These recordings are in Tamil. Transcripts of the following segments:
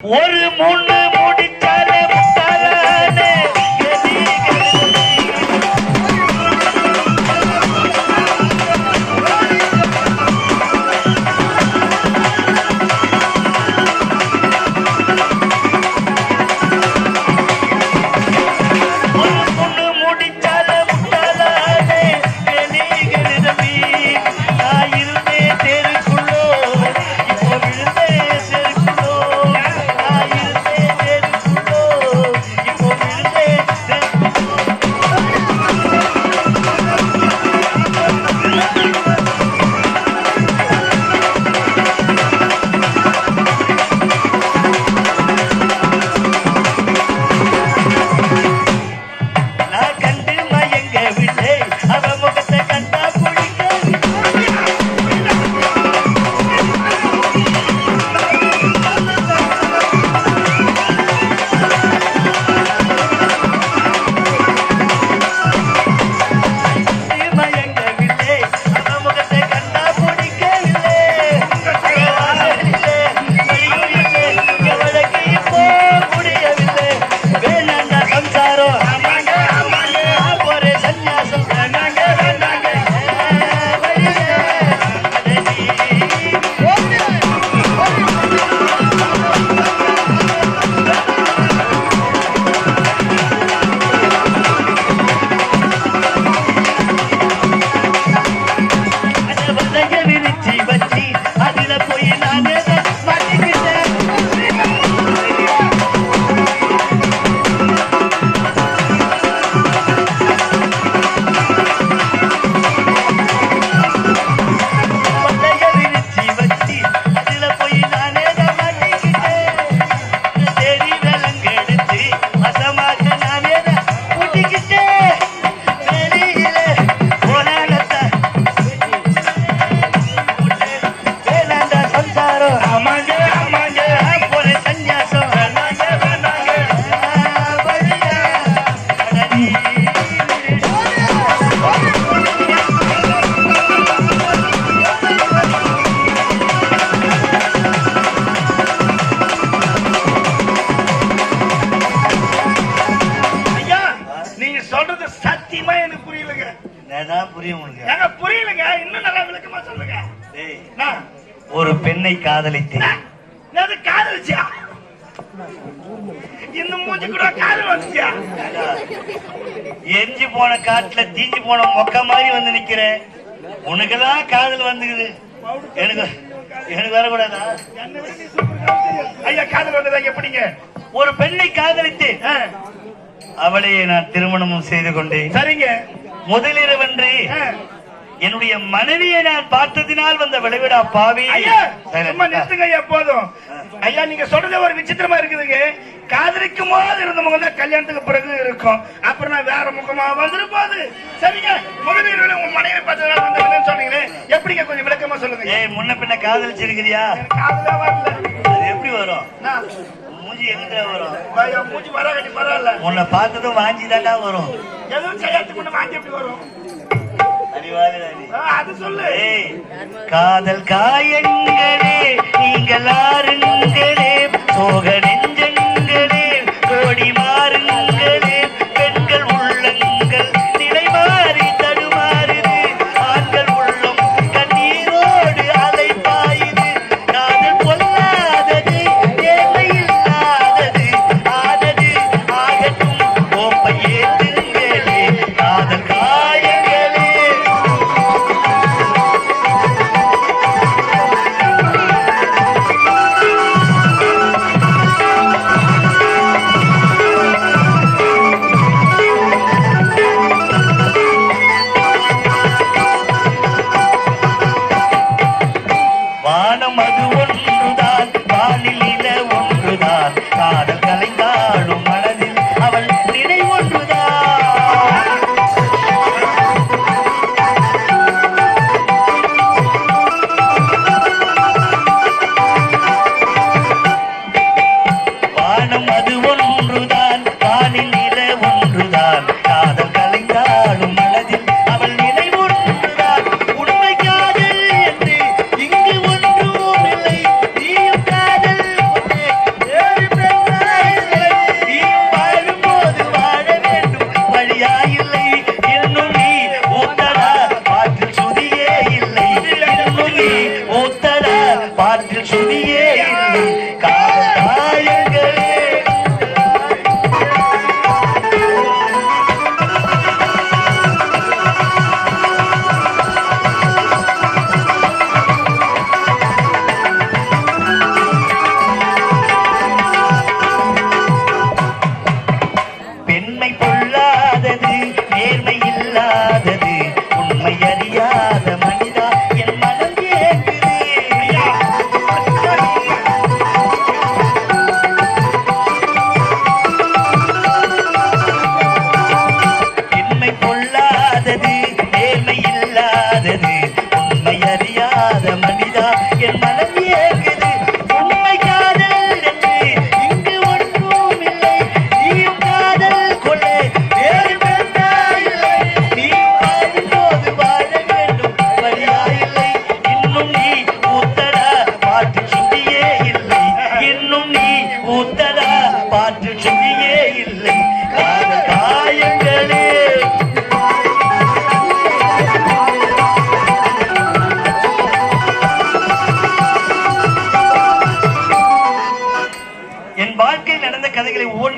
ஒரு முன்னு முடிச்சால ஏங்க புரியலங்க. இன்னும் நல்லா விளக்கமா சொல்லுங்க. ஒரு பெண்ணை காதலித்தேன். அது காதலிச்சியா இந்த மூஞ்சி கூட காதல் வந்துச்சியா எரிஞ்சு போன காட்டுல தீஞ்சு போன மொக்க மாதிரி வந்து நிக்கிறேன் உனக்கெல்லாம் காதல் வந்துக்குது. எனக்கு எனக்கு வரக்கூடாதா? ஐயா காதல் வந்ததா எப்படிங்க? ஒரு பெண்ணை காதலித்தேன். ஆ, அவளை நான் திருமணமும் செய்து கொண்டேன். சரிங்க. முதலிரவன்று. என்னுடைய மனைவியை நான் பார்த்ததினால் வந்த விளைவிடா பாவி. சும்மா நிறுத்துங்க ஐயா போதும். ஐயா நீங்க சொல்றது ஒரு விசித்திரமா இருக்குதுங்க. காதலிக்கும் போது இருந்த முகம் தான் கல்யாணத்துக்கு பிறகு இருக்கும். அப்புறம் நான் வேற முகமா வந்துரு போகுது சரிங்க. முதலீடு உங்க மனைவி பார்த்ததுனால வந்தவங்கன்னு சொன்னீங்களே. எப்படிங்க கொஞ்சம் விளக்கமா சொல்லுங்க. ஏய் முன்ன பின்ன காதலிச்சிருக்கிறியா? காதலே வரல. அது எப்படி வரும்? மூஞ்சி எங்கிட்ட வரும்? மூஞ்சி வராகட்டி பரவாயில்ல. உன்னை பார்த்ததும் வாஞ்சி வரும். எதுவும் முன்ன மாத்தி எப்படி வரும்? அது சொல்லு. காதல் காயங்களே நீங்கள் ஆறுங்களே ஊத்தர பாட்டில் சுதியே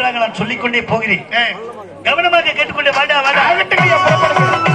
செய்திகளை நான் சொல்லிக்கொண்டே போகிறேன். கவனமாக கேட்டுக்கொண்டே வாடா வாடா.